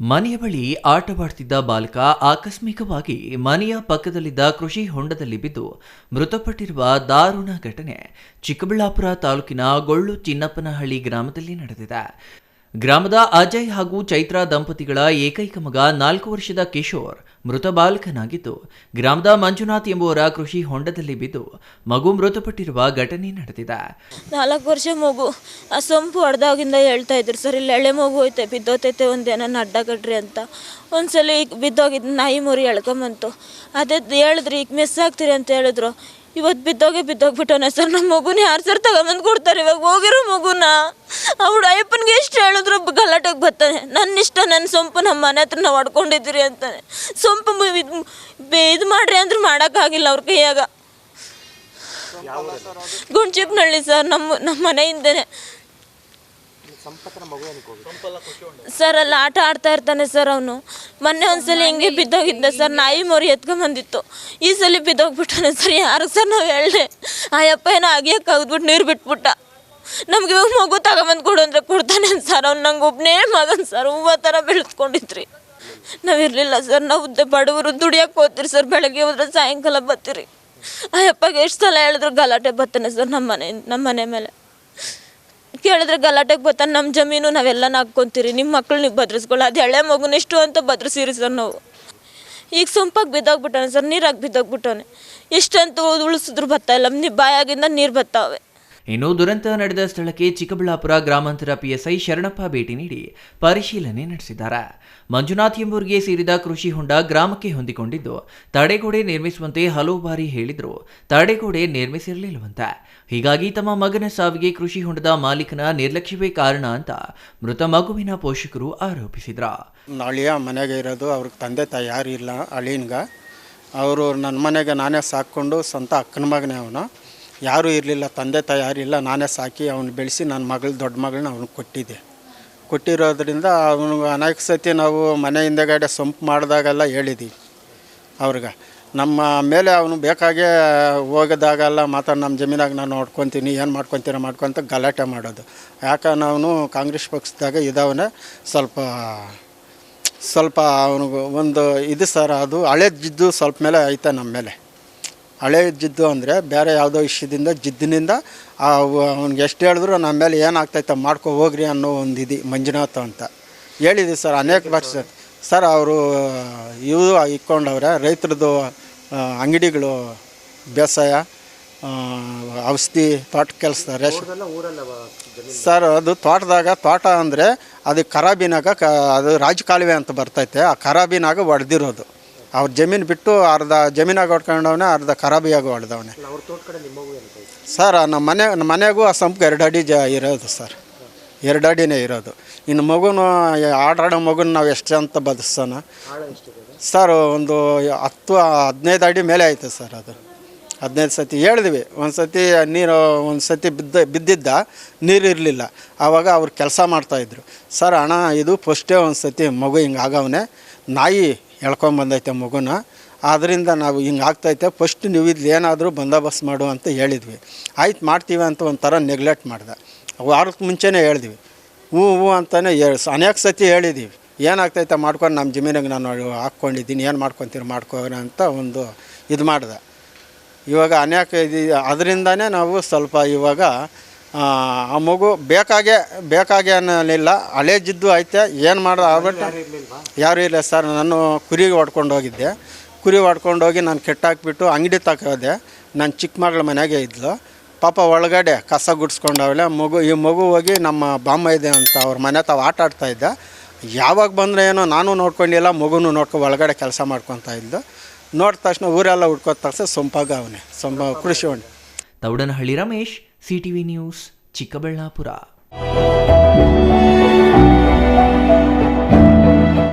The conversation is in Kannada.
ಮನೆಯ ಬಳಿ ಆಟವಾಡ್ತಿದ್ದ ಬಾಲಕ ಆಕಸ್ಮಿಕವಾಗಿ ಮನೆಯ ಪಕ್ಕದಲ್ಲಿದ್ದ ಕೃಷಿ ಹೊಂಡದಲ್ಲಿ ಬಿದ್ದು ಮೃತಪಟ್ಟಿರುವ ದಾರುಣ ಘಟನೆ ಚಿಕ್ಕಬಳ್ಳಾಪುರ ತಾಲೂಕಿನ ಗೊಳ್ಳು ಚಿನ್ನಪ್ಪನಹಳ್ಳಿ ಗ್ರಾಮದಲ್ಲಿ ನಡೆದಿದೆ. ಗ್ರಾಮದ ಅಜಯ್ ಹಾಗೂ ಚೈತ್ರಾ ದಂಪತಿಗಳ ಏಕೈಕ ಮಗ ನಾಲ್ಕು ವರ್ಷದ ಕಿಶೋರ್ ಮೃತ ಬಾಲಕನಾಗಿದ್ದು, ಗ್ರಾಮದ ಮಂಜುನಾಥ್ ಎಂಬುವರ ಕೃಷಿ ಹೊಂಡದಲ್ಲಿ ಬಿದ್ದು ಮಗು ಮೃತಪಟ್ಟಿರುವ ಘಟನೆ ನಡೆದಿದೆ. ನಾಲ್ಕು ವರ್ಷ ಮಗು, ಆ ಸೊಂಪು ಹೊಡೆದಾಗಿಂದ ಹೇಳ್ತಾ ಇದ್ರು, ಸರ್, ಇಲ್ಲಿ ಎಳೆ ಮಗು ಐತೆ ಬಿದ್ದೋತೈತೆ ಒಂದೇನ ಅಡ್ಡ ಕಟ್ರಿ ಅಂತ. ಒಂದ್ಸಲ ಈಗ ಬಿದ್ದೋಗಿದ್ದು ನಾಯಿ ಮುರಿ ಎಳ್ಕೊಂಬಂತು. ಅದೇ ಹೇಳಿದ್ರಿ, ಈಗ ಮಿಸ್ ಆಗ್ತೀರಿ ಅಂತ ಹೇಳಿದ್ರು. ಇವತ್ತು ಬಿದ್ದೋಗೆ ಬಿದ್ದೋಗ್ಬಿಟ್ಟವನೆ, ಸರ್ ನಮ್ಮ ಮಗುನ ಯಾರು ಸರ್ ತಗೊಂಬಂದು ಕೊಡ್ತಾರೆ? ಇವಾಗ ಹೋಗಿರೋ ಮಗುನ? ಅವಳು ಅಯ್ಯಪ್ಪನಿಗೆ ಎಷ್ಟು ಹೇಳಿದ್ರು ಗಲಾಟೆಗೆ ಬರ್ತಾನೆ. ನನ್ನ ಇಷ್ಟ ನನ್ನ ಸೊಂಪು ನಮ್ಮ ಮನೆ ಹತ್ರ ನಾವು ಹೊಡ್ಕೊಂಡಿದ್ದೀರಿ ಅಂತಾನೆ. ಸೊಂಪು ಇದು ಮಾಡ್ರಿ ಅಂದ್ರೆ ಮಾಡೋಕ್ಕಾಗಿಲ್ಲ ಅವ್ರ ಕೈಯಾಗ. ಗುಂಡ್ಚಿಪ್ನಳ್ಳಿ ಸರ್ ನಮ್ಮ ನಮ್ಮ ಮನೆಯಿಂದನೇ. ಸರ್ ಅಲ್ಲಿ ಆಟ ಆಡ್ತಾ ಇರ್ತಾನೆ ಸರ್ ಅವನು. ಮೊನ್ನೆ ಒಂದ್ಸಲ ಹಿಂಗೆ ಬಿದ್ದೋಗಿದ್ದ ಸರ್ ನಾಯಿ ಮೋರಿ ಎತ್ಕೊಂಬಂದಿತ್ತು. ಈ ಸಲ ಬಿದ್ದೋಗ್ಬಿಟ್ಟಾನೆ ಸರ್ ಯಾರು ಸರ್ ನಾವು ಹೇಳ್ದೆ. ಆ ಯಪ್ಪ ಏನೋ ಅಗಿಯಕ್ಕೆ ಆಗದ್ಬಿಟ್ಟು ನೀರು ಬಿಟ್ಬಿಟ್ಟ. ನಮ್ಗೆ ಇವಾಗ ಮಗು ತಗೊಂಬಂದು ಕೊಡು ಅಂದ್ರೆ ಕೊಡ್ತಾನೆ ಸರ್ ಅವ್ನು. ನಂಗೆ ಒಬ್ಬನೇ ಮಗನ್ ಸರ್ ಹೂವ ಥರ ಬೆಳೆಸ್ಕೊಂಡಿದ್ರಿ. ನಾವಿರಲಿಲ್ಲ ಸರ್ ನಾವು ಬಡವರು ದುಡಿಯಕ್ಕೆ ಹೋಗ್ತೀರಿ ಸರ್ ಬೆಳಗ್ಗೆ ಹೋದ್ರೆ ಸಾಯಂಕಾಲ ಬರ್ತೀರಿ. ಅಯ್ಯಪ್ಪಗೆ ಯಪ್ಪಗೆ ಎಷ್ಟು ಸಲ ಹೇಳಿದ್ರು ಗಲಾಟೆ ಬತ್ತಾನೆ ಸರ್ ನಮ್ಮ ಮನೆ ನಮ್ಮ ಮನೆ ಮೇಲೆ. ಕೇಳಿದ್ರೆ ಗಲಾಟೆಗೆ ಬರ್ತಾನೆ ನಮ್ಮ ಜಮೀನು ನಾವೆಲ್ಲ ಹಾಕ್ಕೊಂತೀರಿ ನಿಮ್ಮ ಮಕ್ಕಳು ನೀವು ಬದ್ರಿಸ್ಕೊಳ್ಳಿ. ಅದು ಎಳೆ ಮಗುನ ಎಷ್ಟು ಅಂತ ಬದ್ರಿಸಿರಿ ಸರ್ ನಾವು. ಈಗ ಸೊಂಪಾಗಿ ಬಿದ್ದೋಗ್ಬಿಟ್ಟವನೆ ಸರ್ ನೀರಾಗಿ ಬಿದ್ದೋಗ್ಬಿಟ್ಟವನೆ ಎಷ್ಟಂತ ಉಳಿಸಿದ್ರು ಬತ್ತಾ ಇಲ್ಲ. ನೀ ಬಾಯಾಗಿಂದ ನೀರು ಬರ್ತಾವೆ ಇನ್ನು ದುರಂತ ನಡೆದ ಸ್ಥಳಕ್ಕೆ ಚಿಕ್ಕಬಳ್ಳಾಪುರ ಗ್ರಾಮಾಂತರ ಪಿಎಸ್ಐ ಶರಣಪ್ಪ ಭೇಟಿ ನೀಡಿ ಪರಿಶೀಲನೆ ನಡೆಸಿದ್ದಾರೆ. ಮಂಜುನಾಥ್ ಎಂಬುವರಿಗೆ ಸೇರಿದ ಕೃಷಿ ಹೊಂಡ ಗ್ರಾಮಕ್ಕೆ ಹೊಂದಿಕೊಂಡಿದ್ದು, ತಡೆಗೋಡೆ ನಿರ್ಮಿಸುವಂತೆ ಹಲವು ಬಾರಿ ಹೇಳಿದರು, ತಡೆಗೋಡೆ ನಿರ್ಮಿಸಿರಲಿಲ್ಲವಂತೆ. ಹೀಗಾಗಿ ತಮ್ಮ ಮಗನ ಸಾವಿಗೆ ಕೃಷಿ ಹೊಂಡದ ಮಾಲೀಕನ ನಿರ್ಲಕ್ಷ್ಯವೇ ಕಾರಣ ಅಂತ ಮೃತ ಮಗುವಿನ ಪೋಷಕರು ಆರೋಪಿಸಿದ್ರು. ನಾಳೆಯ ಮನೆಗೆ ಇರೋದು ಅವ್ರ ತಂದೆ ತಾಯಿ ಇಲ್ಲ, ಅಳಿನ್ಗ. ಅವರು ನನ್ನ ಮನೆಗೆ ನಾನೇ ಸಾಕ್ಕೊಂಡು ಸ್ವಂತ ಅಕ್ಕನ ಮಗನೇ ಅವನು. ಯಾರೂ ಇರಲಿಲ್ಲ, ತಂದೆ ತಾಯಿ ಇಲ್ಲ, ನಾನೇ ಸಾಕಿ ಅವನು ಬೆಳೆಸಿ ನನ್ನ ಮಗಳು ದೊಡ್ಡ ಮಗಳನ್ನ ಅವನಿಗೆ ಕೊಟ್ಟಿದ್ದೆ. ಕೊಟ್ಟಿರೋದ್ರಿಂದ ಅವನು ಅನೇಕ ಸತಿ ನಾವು ಮನೆ ಹಿಂದೆಗಡೆ ಸೊಂಪು ಮಾಡಿದಾಗೆಲ್ಲ ಹೇಳಿದ್ದೀವಿ ಅವ್ರಿಗೆ. ನಮ್ಮ ಮೇಲೆ ಅವನು ಬೇಕಾಗೆ ಹೋಗೋದಾಗೆಲ್ಲ ಮಾತ್ರ ನಮ್ಮ ಜಮೀನಾಗ ನಾನು ನೋಡ್ಕೊತೀನಿ, ಏನು ಮಾಡ್ಕೊತೀರ ಮಾಡ್ಕೊಂತ ಗಲಾಟೆ ಮಾಡೋದು. ಯಾಕೆ ನಾವು ಕಾಂಗ್ರೆಸ್ ಪಕ್ಷದಾಗ ಇದಾವನೆ, ಸ್ವಲ್ಪ ಸ್ವಲ್ಪ ಅವನಿಗೆ ಒಂದು ಇದು ಸರ್, ಅದು ಹಳೆದಿದ್ದು ಸ್ವಲ್ಪ ಮೇಲೆ ಐತೆ ನಮ್ಮ ಮೇಲೆ. ಹಳೆ ಜಿದ್ದು ಅಂದರೆ ಬೇರೆ ಯಾವುದೋ ವಿಷಯದಿಂದ ಜಿದ್ದಿನಿಂದ ಅವ್ನಿಗೆ ಎಷ್ಟು ಹೇಳಿದ್ರು ನಮ್ಮ ಮೇಲೆ ಏನಾಗ್ತೈತೆ ಮಾಡ್ಕೊ ಹೋಗ್ರಿ ಅನ್ನೋ ಒಂದು ಇದು ಮಂಜುನಾಥ ಅಂತ. ಹೇಳಿದ್ವಿ ಸರ್ ಅನೇಕ ವರ್ಷ ಸರ್. ಅವರು ಇವು ಇಕ್ಕೊಂಡವ್ರೆ ರೈತರದ್ದು ಅಂಗಡಿಗಳು ಬೇಸಾಯ ಔಷಧಿ ತೋಟ ಕೆಲಸ ರೇಷ್ ಸರ್ ಅದು ತೋಟದಾಗ ತೋಟ ಅಂದರೆ ಅದು ಖರಾಬಿನಾಗ ಕ ಅದು ರಾಜಕಾಲುವೆ ಅಂತ ಬರ್ತೈತೆ ಆ ಖರಾಬಿನಾಗ ಹೊಡೆದಿರೋದು ಅವ್ರ ಜಮೀನು ಬಿಟ್ಟು ಅರ್ಧ ಜಮೀನಾಗ ಹೊಡ್ಕೊಂಡವನೆ ಅರ್ಧ ಖರಾಬಿಯಾಗಿ ಹೊಡೆದವನೆ. ಸರ್ ನಮ್ಮ ಮನೆ ನಮ್ಮ ಮನೆಗೂ ಆ ಸಂಪ್ಗೆ ಎರಡು ಅಡಿ ಜ ಇರೋದು ಸರ್. ಎರಡು ಅಡಿನೇ ಇರೋದು. ಇನ್ನು ಮಗುನು ಆಡಾಡೋ ಮಗುನ ನಾವು ಎಷ್ಟು ಅಂತ ಬದುಕ್ಸೋಣ ಸರ್ ಒಂದು ಹತ್ತು ಹದಿನೈದು ಅಡಿ ಮೇಲೆ ಆಯಿತು ಸರ್ ಅದು. ಹದಿನೈದು ಸತಿ ಹೇಳಿದ್ವಿ. ಒಂದು ಸತಿ ನೀರು ಒಂದು ಸತಿ ಬಿದ್ದ ಬಿದ್ದಿದ್ದ ನೀರು ಇರಲಿಲ್ಲ. ಆವಾಗ ಅವ್ರು ಕೆಲಸ ಮಾಡ್ತಾಯಿದ್ರು ಸರ್ ಅಣ್ಣ ಇದು ಫಸ್ಟೇ ಒಂದು ಸತಿ ಮಗು ಹಿಂಗೆ ಆಗವನೆ. ನಾಯಿ ಎಳ್ಕೊಂಬಂದೈತೆ ಮಗುನ. ಆದ್ದರಿಂದ ನಾವು ಹಿಂಗೆ ಆಗ್ತೈತೆ. ಫಸ್ಟ್ ನೀವು ಇದು ಏನಾದರೂ ಬಂದೋಬಸ್ತ್ ಮಾಡು ಅಂತ ಹೇಳಿದ್ವಿ. ಆಯ್ತು ಮಾಡ್ತೀವಿ ಅಂತ ಒಂಥರ ನೆಗ್ಲೆಕ್ಟ್ ಮಾಡ್ದೆ. ವಾರಕ್ಕೆ ಮುಂಚೆನೇ ಹೇಳಿದ್ವಿ. ಹ್ಞೂ ಹ್ಞೂ ಅಂತಲೇ ಹೇಳಿ ಅನೇಕ ಸತಿ ಹೇಳಿದ್ದೀವಿ ಏನಾಗ್ತೈತೆ ಮಾಡ್ಕೊಂಡು ನಮ್ಮ ಜಮೀನಿಗೆ ನಾನು ಹಾಕ್ಕೊಂಡಿದ್ದೀನಿ, ಏನು ಮಾಡ್ಕೊತೀರಿ ಮಾಡ್ಕೋ ಅಂತ ಒಂದು ಇದು ಮಾಡ್ದೆ. ಇವಾಗ ಅನೇಕ ಇದು, ಅದರಿಂದನೇ ನಾವು ಸ್ವಲ್ಪ ಇವಾಗ ಆ, ಮಗು ಬೇಕಾಗೆ ಬೇಕಾಗೆ ಅನ್ನಲಿಲ್ಲ. ಹಳೆ ಜಿದ್ದು ಐತೆ ಏನು ಮಾಡೋದು ಆಗ್ಬಿಟ್ಟು ಯಾರು ಇಲ್ಲ ಸರ್ ನಾನು ಕುರಿಗೆ ಹೊಡ್ಕೊಂಡು ಹೋಗಿದ್ದೆ. ಕುರಿ ಹೊಡ್ಕೊಂಡು ಹೋಗಿ ನಾನು ಕೆಟ್ಟಾಕ್ಬಿಟ್ಟು ಅಂಗಡಿ ತಗೋದೆ ನನ್ನ ಚಿಕ್ಕ ಮಗಳ ಮನೆಗೆ ಇದ್ಲು. ಪಾಪ ಒಳಗಡೆ ಕಸ ಗುಡಿಸ್ಕೊಂಡವಳೆ ಮಗು ಈ ಮಗು ಹೋಗಿ ನಮ್ಮ ಬಾಮ್ಮ ಇದೆ ಅಂತ ಅವ್ರ ಮನೆ ತಾವು ಆಟ ಆಡ್ತಾ ಇದ್ದೆ. ಯಾವಾಗ ಬಂದರೆ ಏನೋ ನಾನು ನೋಡ್ಕೊಂಡಿಲ್ಲ ಮಗುನೂ ನೋಡ್ಕೊ ಒಳಗಡೆ ಕೆಲಸ ಮಾಡ್ಕೊತಾ ಇದ್ದು ನೋಡಿದ ತಕ್ಷಣ ಊರೆಲ್ಲ ಹುಡ್ಕೋದ ತಕ್ಷಣ ಸೊಂಪಾಗ ಅವನೇ ಸೊಂಪ ಕೃಷಿ ಹೊಂಡ Thoudanahalli Ramesh. CTV news Chikkaballapur